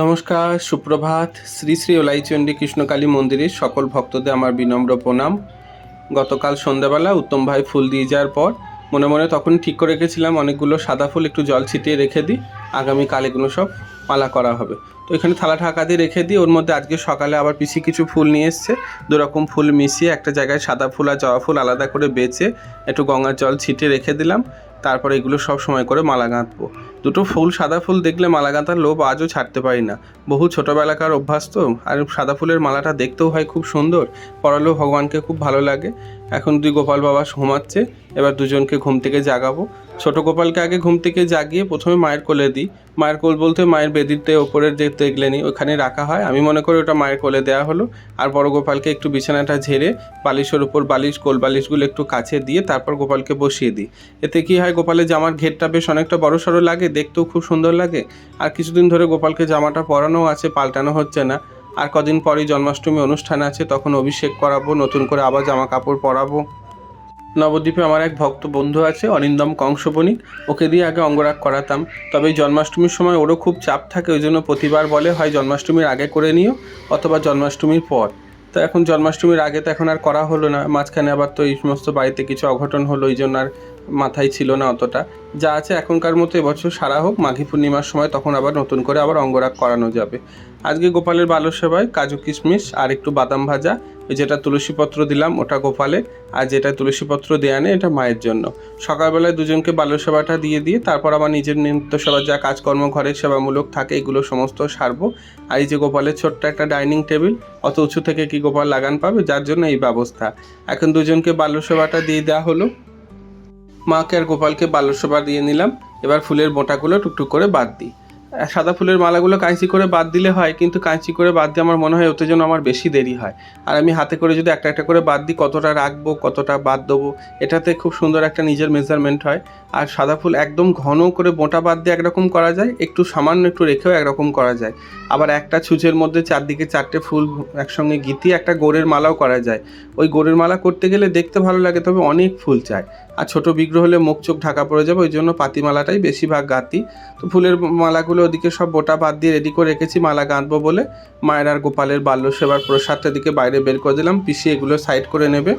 নমস্কার, সুপ্রভাত। শ্রী শ্রী ওলাইচণ্ডী কৃষ্ণকালী মন্দিরের সকল ভক্তদের আমার বিনম্র প্রণাম। গতকাল সন্ধ্যাবেলা উত্তম ভাই ফুল দিয়ে যাওয়ার পর মনে মনে তখন ঠিক করে রেখেছিলাম, অনেকগুলো সাদা ফুল একটু জল ছিটিয়ে রেখে দিই। আগামীকাল এগুলো সব মালা করা হবে। তো এখানে থালা ঢাকা দিয়ে রেখে দিই, ওর মধ্যে আজকে সকালে আবার পিসি কিছু ফুল নিয়ে এসছে। দুরকম ফুল মিশিয়ে একটা জায়গায় সাদা ফুল আর জবা ফুল আলাদা করে বেছে একটু গঙ্গার জল ছিটিয়ে রেখে দিলাম। তারপরে এগুলো সব সময় করে মালা গাঁথবো। দুটো ফুল সাদা ফুল দেখলে মালা গাঁথার লোভ আজও ছাড়তে পারি না। বহু ছোটোবেলাকার অভ্যাস তো, আর সাদা ফুলের মালাটা দেখতেও হয় খুব সুন্দর, পরালেও ভগবানকে খুব ভালো লাগে। এখন দুই গোপাল বাবা ঘুমাচ্ছে, এবার দুজনকে ঘুম থেকে জাগাবো। ছোট গোপালকে আগে ঘুম থেকে জাগিয়ে প্রথমে মায়ের কোলে দিই। মায়ের কোল বলতে মায়ের বেদিতে ওপরের যে দেখলেনি ওখানে রাখা হয়। আমি মনে করি ওটা মায়ের কোলে দেওয়া হলো। আর বড় গোপালকে একটু বিছানাটা ঝেড়ে বালিশের উপর বালিশ, কোল বালিশগুলো একটু কাছে দিয়ে তারপর গোপালকে বসিয়ে দিই। এতে কি হয়, গোপালের জামার ঘেরটা বেশ অনেকটা বড় সড়ো লাগে, দেখতেও খুব সুন্দর লাগে। আর কিছুদিন ধরে গোপালকে জামাটা পরানো আছে, পাল্টানো হচ্ছে না। আর কদিন পরেই জন্মাষ্টমী অনুষ্ঠান আছে, তখন অভিষেক করাবো, নতুন করে আবার জামা কাপড় পরাবো। নবদ্বীপে আমার এক ভক্ত বন্ধু আছে অরিন্দম কংসবণিক ওকে দিয়ে আগে অঙ্গরাগ করাতাম। তবে জন্মাষ্টমীর সময় ওরও খুব চাপ থাকে, ওই জন্য প্রতিবার বলে, হয় জন্মাষ্টমীর আগে করে নিও, অথবা জন্মাষ্টমীর পর। তো এখন জন্মাষ্টমীর আগে তো এখন আর করা হলো না, মাঝখানে আবার তো এই সমস্ত বাড়িতে কিছু অঘটন হলো, ওই জন্য আর মাথায় ছিল না অতটা। যা আছে এখনকার মতো এবছর সারা হোক, মাঘী পূর্ণিমার সময় তখন আবার নতুন করে আবার অঙ্গরাগ করানো যাবে। আজকে গোপালের বালো সেবায় কাজু কিশমিশ আর একটু বাদাম ভাজা যেটা তুলসীপত্র দিলাম, ওটা গোপালে, আর যেটা তুলসীপত্র দেয়া নেই, এটা মায়ের জন্য। সকালবেলায় দুজনকে বাল্য সেবাটা দিয়ে দিয়ে, তারপর আমার নিজের নিত্য সেবার যা কাজকর্ম, ঘরের সেবামূলক থাকে, এগুলো সমস্ত সারবো। আর এই যে গোপালের ছোট্ট একটা ডাইনিং টেবিল, অত উঁচু থেকে কি গোপাল লাগান পাবে? যার জন্য এই ব্যবস্থা। এখন দুজনকে বাল্য সেবাটা দিয়ে দেওয়া হলো। মাকে আর গোপালকে বাল্যসভা দিয়ে নিলাম। এবার ফুলের বোঁটাগুলো টুকটুক করে বাদ দিই। সাদা ফুলের মালাগুলো কাঁচি করে বাদ দিলে হয়, কিন্তু কাঁচি করে বাদ দিয়ে আমার মনে হয় ওতে যেন আমার বেশি দেরি হয়। আর আমি হাতে করে যদি একটা একটা করে বাদ দিই, কতটা রাখব, কতটা বাদ দেবো, এটাতে খুব সুন্দর একটা নিজের মেজারমেন্ট হয়। আর সাদা ফুল একদম ঘন করে বোঁটা বাদ দিয়ে একরকম করা যায়, একটু সামান্য একটু রেখেও একরকম করা যায়। আবার একটা ছুঁচের মধ্যে চারদিকে চারটে ফুল একসঙ্গে গিতিয়ে একটা গোড়ের মালাও করা যায়। ওই গোড়ের মালা করতে গেলে দেখতে ভালো লাগে, তবে অনেক ফুল চায়। আর ছোট বিগ্রহ হলে মুখ চোখ ঢাকা পড়ে যাবে, ওই জন্য পাতিমালাটাই বেশিরভাগ গাঁতি তো ফুলের মালাগুলো ওদিকে সব বোটা বাদ দিয়ে রেডি করে রেখেছি, মালা গাঁথবো বলে। মায়ের আর গোপালের বাল্য সেবার প্রসাদটা দিকে বাইরে বের করে দিলাম পিসি এগুলো সাইড করে নেবে।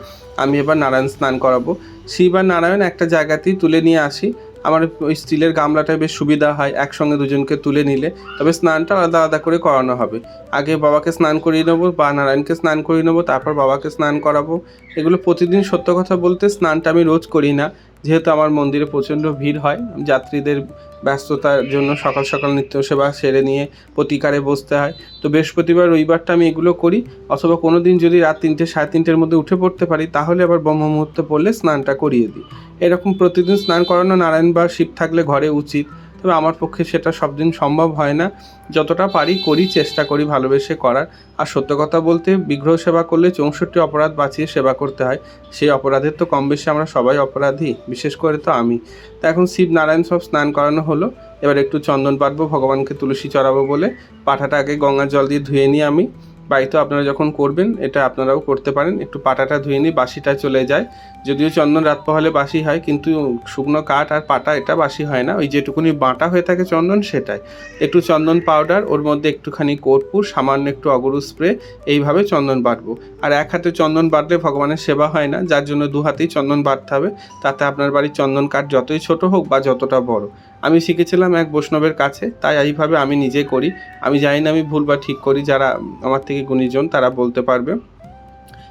আমি এবার নারায়ণ স্নান করাবো। শিব আর নারায়ণ একটা জায়গাতেই তুলে নিয়ে আসি। আমার ওই স্টিলের গামলাটায় বেশ সুবিধা হয়, একসঙ্গে দুজনকে তুলে নিলে। তবে স্নানটা আলাদা আলাদা করে করানো হবে। আগে বাবাকে স্নান করিয়ে নেব, বা নারায়ণকে স্নান করিয়ে নেব, তারপর বাবাকে স্নান করাবো। এগুলো প্রতিদিন সত্য কথা বলতে স্নানটা আমি রোজ করি না। যেহেতু আমার মন্দিরে প্রচণ্ড ভিড় হয়, যাত্রীদের ব্যস্ততার জন্য সকাল সকাল নিত্য সেবা সেরে নিয়ে প্রতিকারে বসতে হয়। তো বৃহস্পতিবার, রবিবারটা আমি এগুলো করি, অথবা কোনো দিন যদি রাত তিনটে, সাড়ে তিনটের মধ্যে উঠে পড়তে পারি, তাহলে আবার ব্রহ্ম মুহূর্তে পড়লে স্নানটা করিয়ে দিই। এরকম প্রতিদিন স্নান করানো, নারায়ণ বা শিব থাকলে ঘরে উচিত। তবে আমার পক্ষে সেটা সব দিন সম্ভব হয় না। যতটা পারি করি, চেষ্টা করি ভালোবেসে করার। আর সত্য কথা বলতে, বিগ্রহ সেবা করলে চৌষট্টি অপরাধ বাঁচিয়ে সেবা করতে হয়। সেই অপরাধের তো কম বেশি আমরা সবাই অপরাধী, বিশেষ করে তো আমি। তা এখন শিব নারায়ণ সব স্নান করানো হলো। এবার একটু চন্দন পাঠবো ভগবানকে তুলসী চড়াবো বলে। পাঠাটা আগে গঙ্গার জল দিয়ে ধুয়ে নিই আমি। বাড়িতেও আপনারা যখন করবেন, এটা আপনারাও করতে পারেন। একটু পাটাটা ধুয়ে নিই বাসিটা চলে যায়। যদিও চন্দন রাত পোহালে বাসি হয়, কিন্তু শুকনো কাঠ আর পাটা, এটা বাসি হয় না। ওই যেটুকুনি বাঁটা হয়ে থাকে চন্দন, সেটাই। একটু চন্দন পাউডার, ওর মধ্যে একটুখানি কর্পূর, সামান্য একটু অগরু স্প্রে, এইভাবে চন্দন বাটবো। আর এক হাতে চন্দন বাটলে ভগবানের সেবা হয় না, যার জন্য দু হাতেই চন্দন বাটতে হবে। তাতে আপনার বাড়ির চন্দন কাঠ যতই ছোট হোক বা যতটা বড়। আমি শিখেছিলাম এক বৈষ্ণবের কাছে, তাই এইভাবে আমি নিজে করি। আমি জানি না আমি ভুল বা ঠিক করি, যারা আমার থেকে গুণীজন, তারা বলতে পারবে।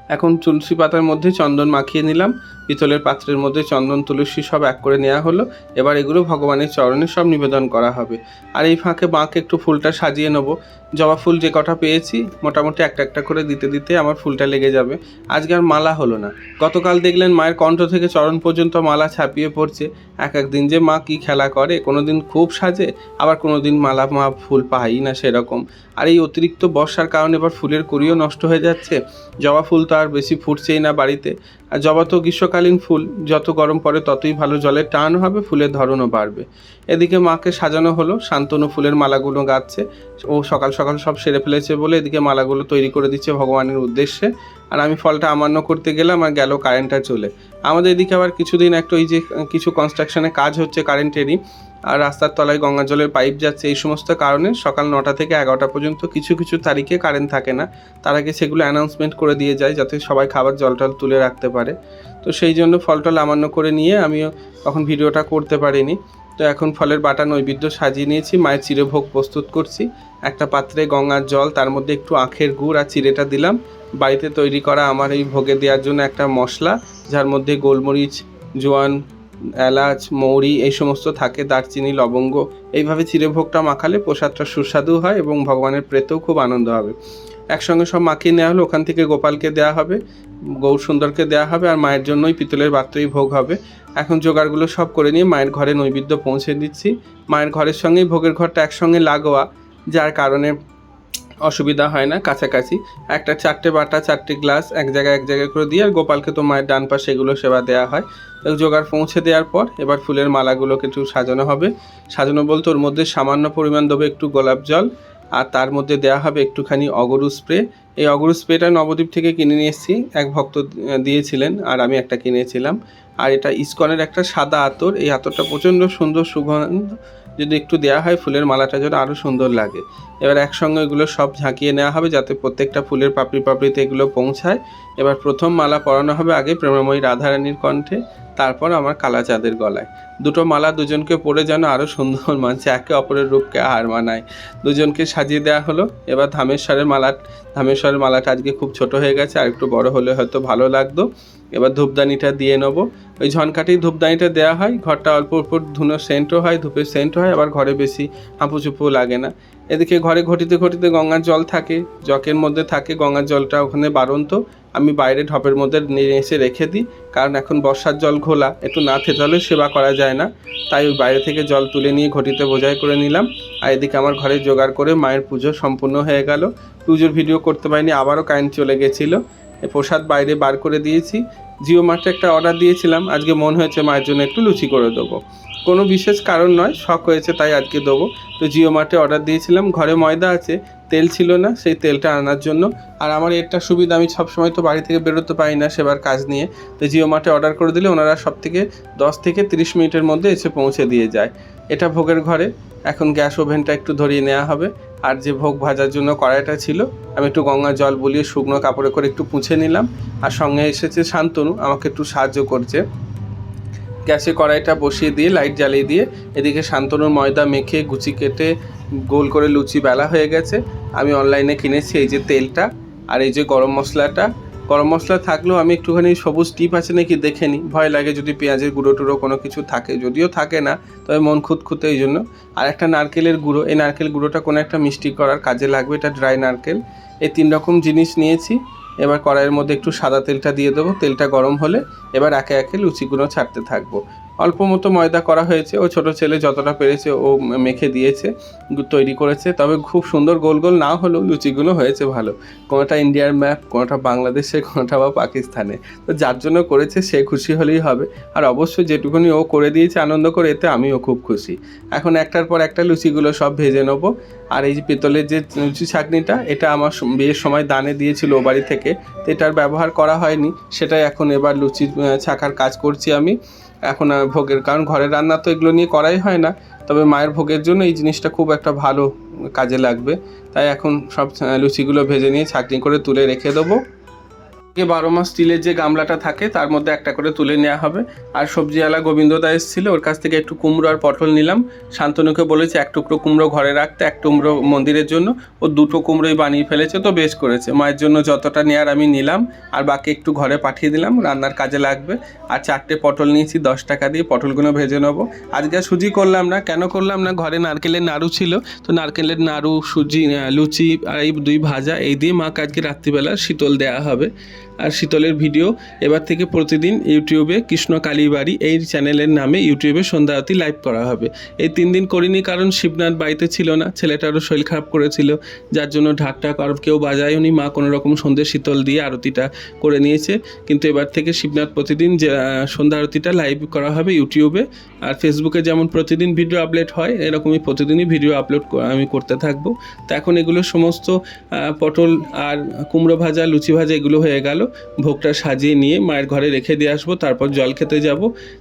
এখন তুলসী পাতার মধ্যে চন্দন মাখিয়ে নিলাম, পিতলের পাত্রের মধ্যে চন্দন, তুলসী সব এক করে নেওয়া হলো, এবার এগুলো ভগবানের চরণে সব নিবেদন করা হবে। আর এই ফাঁকে বাঁকে একটু ফুলটা সাজিয়ে নেব। জবা ফুল যে কটা পেয়েছি, মোটামুটি একটা একটা করে দিতে দিতে আমার ফুলটা লেগে যাবে। আজকে আর মালা হলো না। গতকাল দেখলেন মায়ের কণ্ঠ থেকে চরণ পর্যন্ত মালা ছাপিয়ে পড়ছে। এক একদিন যে মা কি খেলা করে কোনো দিন খুব সাজে, আবার কোনো দিন মালা মা ফুল পাই না সেরকম। আর এই অতিরিক্ত বর্ষার কারণে এবার ফুলের কুড়িও নষ্ট হয়ে যাচ্ছে। জবা ফুল তো আর বেশি ফুটছেই না বাড়িতে। আর জবা তো গ্রীষ্মকালীন ফুল, যত গরম পড়ে ততই ভালো জলের টান হবে, ফুলের ধরনও বাড়বে। এদিকে মাকে সাজানো হলো, শান্তনু ফুলের মালাগুলো গাচ্ছে, ও সকাল সকাল সব সেরে ফেলেছে বলে এদিকে মালাগুলো তৈরি করে দিচ্ছে ভগবানের উদ্দেশ্যে। আর আমি ফলটা আমান্য করতে গেলাম, আর গেল কারেন্টটা চলে। আমাদের এদিকে আবার কিছুদিন একটা ওই যে কিছু কনস্ট্রাকশনে কাজ হচ্ছে কারেন্টেরই আর রাস্তার তলায় গঙ্গা জলের পাইপ যাচ্ছে, এই সমস্ত কারণে সকাল নটা থেকে এগারোটা পর্যন্ত কিছু কিছু তারিখে কারেন্ট থাকে না। তার আগে সেগুলো অ্যানাউন্সমেন্ট করে দিয়ে যায়, যাতে সবাই খাবার জল টল তুলে রাখতে পারে। তো সেই জন্য ফল টল আমান্য করে নিয়ে আমিও তখন ভিডিওটা করতে পারিনি। তো এখন ফলের বাটা নৈবেদ্য সাজিয়ে নিয়েছি, মায়ের চিরভোগ প্রস্তুত করছি। একটা পাত্রে গঙ্গার জল, তার মধ্যে একটু আখের গুড় আর চিড়েটা দিলাম। বাড়িতে তৈরি করা আমার এই ভোগে দেওয়ার জন্য একটা মশলা, যার মধ্যে গোলমরিচ, জোয়ান, এলাচ, মৌরি এই সমস্ত থাকে, দারচিনি, লবঙ্গ। এইভাবে চিড়েভোগটা মাখালে প্রসাদটা সুস্বাদু হয় এবং ভগবানের প্রেতেও খুব আনন্দ হবে। একসঙ্গে সব মাখিয়ে নেওয়া হলো ওখান থেকে গোপালকে দেওয়া হবে, গৌর সুন্দরকে দেওয়া হবে আর মায়ের জন্যই পিতলের পাত্রই ভোগ হবে। এখন জোগাড়গুলো সব করে নিয়ে মায়ের ঘরে নৈবেদ্য পৌঁছে দিচ্ছি। মায়ের ঘরের সঙ্গেই ভোগের ঘরটা একসঙ্গে লাগোয়া, যার কারণে অসুবিধা হয় না, কাছাকাছি। একটা চারটে বাটা, চারটে গ্লাস এক জায়গায় এক জায়গায় করে দিয়ে আর গোপালকে তো মায়ের ডান পাশে এগুলো সেবা দেওয়া হয়। জোগাড় পৌঁছে দেওয়ার পর এবার ফুলের মালাগুলোকে একটু সাজানো হবে। সাজানো বলতে ওর মধ্যে সামান্য পরিমাণ দেবে একটু গোলাপ জল, আর তার মধ্যে দেওয়া হবে একটুখানি অগরু স্প্রে। এই অগরু স্প্রেটা নবদ্বীপ থেকে কিনে নিয়ে এসেছি। এক ভক্ত দিয়েছিলেন, আর আমি একটা কিনেছিলাম। আর এটা ইস্কনের একটা সাদা আতর। এই আতরটা প্রচণ্ড সুন্দর সুগন্ধ যদি একটু দেওয়া হয়, ফুলের মালাটা যেন আরও সুন্দর লাগে। এবার একসঙ্গে এগুলো সব ঝাঁকিয়ে নেওয়া হবে যাতে প্রত্যেকটা ফুলের পাপড়ি পাপড়িতে এগুলো পৌঁছায়। এবার প্রথম মালা পরানো হবে আগে প্রেমময়ী রাধারানীর কণ্ঠে। তারপর আমার কালা চাঁদের গলায়। দুটো মালা দুজনকে পরে যেন আরও সুন্দর মানছে, একে অপরের রূপকে হার মানায়। দুজনকে সাজিয়ে দেওয়া হলো। এবার ধামেশ্বরের মালা, ধামেশ্বরের মালাটা আজকে খুব ছোট হয়ে গেছে, আর একটু বড় হলে হয়তো ভালো লাগতো। এবার ধূপদানিটা দিয়ে নেব। ওই ঝনকাঠি ধূপদানিটা দেওয়া হয়, ঘরটা অল্প অল্প ধুনো সেন্টও হয়, ধূপের সেন্টও হয়, আবার ঘরে বেশি হাঁপু চুপু লাগে না। এদিকে ঘরে ঘটিতে ঘটিতে গঙ্গার জল থাকে জকের মধ্যে থাকে, গঙ্গার জলটা ওখানে বারন্ত আমি বাইরে ঢপের মধ্যে নিয়ে এসে রেখে দিই, কারণ এখন বর্ষার জল ঘোলা, একটু না থেতালে সেবা করা যায় না। তাই ওই বাইরে থেকে জল তুলে নিয়ে ঘটিতে বোঝাই করে নিলাম। আর এদিকে আমার ঘরে জোগাড় করে মায়ের পুজো সম্পূর্ণ হয়ে গেল। পুজোর ভিডিও করতে পারিনি, আবারও কারেন্ট চলে গেছিল। প্রসাদ বাইরে বার করে দিয়েছি। জিও মার্টে একটা অর্ডার দিয়েছিলাম। আজকে মন হয়েছে মায়ের জন্য একটু লুচি করে দেবো। কোনো বিশেষ কারণ নয়, শখ হয়েছে তাই আজকে দেবো। তো জিও মার্টে অর্ডার দিয়েছিলাম, ঘরে ময়দা আছে, তেল ছিল না, সেই তেলটা আনার জন্য। আর আমার একটা সুবিধা, আমি সবসময় তো বাড়ি থেকে বেরোতে পারি না সেবার কাজ নিয়ে। তো জিও মার্টে অর্ডার করে দিলে ওনারা সব থেকে দশ থেকে তিরিশ মিনিটের মধ্যে এসে পৌঁছে দিয়ে যায়। এটা ভোগের ঘরে, এখন গ্যাস ওভেনটা একটু ধরিয়ে নেওয়া হবে। আর যে ভোগ ভাজার জন্য কড়াইটা ছিল, আমি একটু গঙ্গা জল বলিয়ে শুকনো কাপড়ে করে একটু পুঁছে নিলাম। আর সঙ্গে এসেছে শান্তনু, আমাকে একটু সাহায্য করছে। গ্যাসে কড়াইটা বসিয়ে দিয়ে লাইট জ্বালিয়ে দিয়ে, এদিকে শান্তনুর ময়দা মেখে গুচি কেটে গোল করে লুচি বেলা হয়ে গেছে। আমি অনলাইনে কিনেছি এই যে তেলটা আর এই যে গরম মশলাটা। গরম মশলা থাকলেও আমি একটুখানি সবুজ টিপ আছে নাকি দেখে নিই। ভয় লাগে যদি পেঁয়াজের গুঁড়ো টুড়ো কোনো কিছু থাকে, যদিও থাকে না, তবে মন খুঁতখুঁতে এই জন্য। আর একটা নারকেলের গুঁড়ো, এই নারকেল গুঁড়োটা কোনো একটা মিষ্টি করার কাজে লাগবে, এটা ড্রাই নারকেল। এই তিন রকম জিনিস নিয়েছি। এবার কড়াইয়ের মধ্যে একটু সাদা তেলটা দিয়ে দেবো। তেলটা গরম হলে এবার একে একে লুচিগুলো ছাড়তে থাকব। অল্প মতো ময়দা করা হয়েছে। ও ছোট ছেলে যতটা পেরেছে ও মেখে দিয়েছে, তৈরি করেছে। তবে খুব সুন্দর গোল গোল না হলেও লুচিগুলো হয়েছে ভালো। কোনোটা ইন্ডিয়ার ম্যাপ, কোনোটা বাংলাদেশে কোনোটা বা পাকিস্তানে তো যার জন্য করেছে, সে খুশি হলেই হবে। আর অবশ্যই যেটুকুনি ও করে দিয়েছে আনন্দ করে, এতে আমিও খুব খুশি। এখন একটার পর একটা লুচিগুলো সব ভেজে নেব। আর এই যে পেতলের যে লুচি ছাঁকনিটা, এটা আমার বিয়ের সময় দানে দিয়েছিল ও বাড়ি থেকে। তো এটার ব্যবহার করা হয়নি। সেটাই এখন এবার লুচি ছাকার কাজ করছি আমি। এখন ভোগের, কারণ ঘরের রান্না তো এগুলো নিয়ে করাই হয় না। তবে মায়ের ভোগের জন্য এই জিনিসটা খুব একটা ভালো কাজে লাগবে। তাই এখন সব লুচিগুলো ভেজে নিয়ে ছাঁকনি করে তুলে রেখে দেবো। যে বারো মাস স্টিলের যে গামলাটা থাকে, তার মধ্যে একটা করে তুলে নেওয়া হবে। আর সবজিওয়ালা গোবিন্দদা এসেছিল, ওর কাছ থেকে একটু কুমড়ো আর পটল নিলাম। শান্তনুকে বলেছে, এক টুকরো কুমড়ো ঘরে রাখতে, এক টুকরো মন্দিরের জন্য। ও দুটো কুমড়োই বানিয়ে ফেলেছে, তো বেশ করেছে। মায়ের জন্য যতটা নেয়ার আমি নিলাম, আর বাকি একটু ঘরে পাঠিয়ে দিলাম, রান্নার কাজে লাগবে। আর চারটে পটল নিয়েছি, দশ টাকা দিয়ে পটলগুলো ভেজে নেব। আজকে সুজি করলাম না, কেন করলাম না? ঘরে নারকেলের নাড়ু ছিল, তো নারকেলের নাড়ু, সুজি লুচি, আর এই দুই ভাজা, এই দিয়ে মাকে আজকে রাত্রিবেলা শীতল দেওয়া হবে। আর শীতলের ভিডিও এবার থেকে প্রতিদিন ইউটিউবে কৃষ্ণ কালীবাড়ি এই চ্যানেলের নামে ইউটিউবে সন্ধ্যা আরতি লাইভ করা হবে। এই তিন দিন করিনি কারণ শিবনাথ বাড়িতে ছিল না, ছেলেটারও শরীর খারাপ করেছিল, যার জন্য ঢাকটা কারও কেউ বাজায়নি মা কোনো রকম সন্ধ্যে শীতল দিয়ে আরতিটা করে নিয়েছে। কিন্তু এবার থেকে শিবনাথ প্রতিদিন যে সন্ধ্যা আরতিটা লাইভ করা হবে ইউটিউবে। আর ফেসবুকে যেমন প্রতিদিন ভিডিও আপলোড হয়, এরকমই প্রতিদিনই ভিডিও আপলোড আমি করতে থাকব। তো এখন এগুলো সমস্ত পটল আর কুমড়ো ভাজা, লুচি ভাজা এগুলো হয়ে গেল। ভোগটা সাজিয়ে নিয়ে মায়ের ঘরে রেখে দিয়ে আসব, তারপর জল খেতে যাব।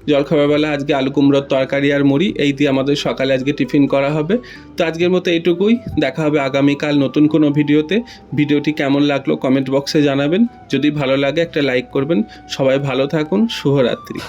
জল খাবার বেলা আজকে আলু কুমড়োর তরকারি আর মুড়ি, এই দিয়ে আমাদের সকালে আজকে টিফিন করা হবে। তো আজকের মতো এইটুকুই। দেখা হবে আগামীকাল নতুন কোনো ভিডিওতে। ভিডিওটি কেমন লাগল কমেন্ট বক্সে জানাবেন। যদি ভালো লাগে একটা লাইক করবেন। সবাই ভালো থাকুন। শুভরাত্রি।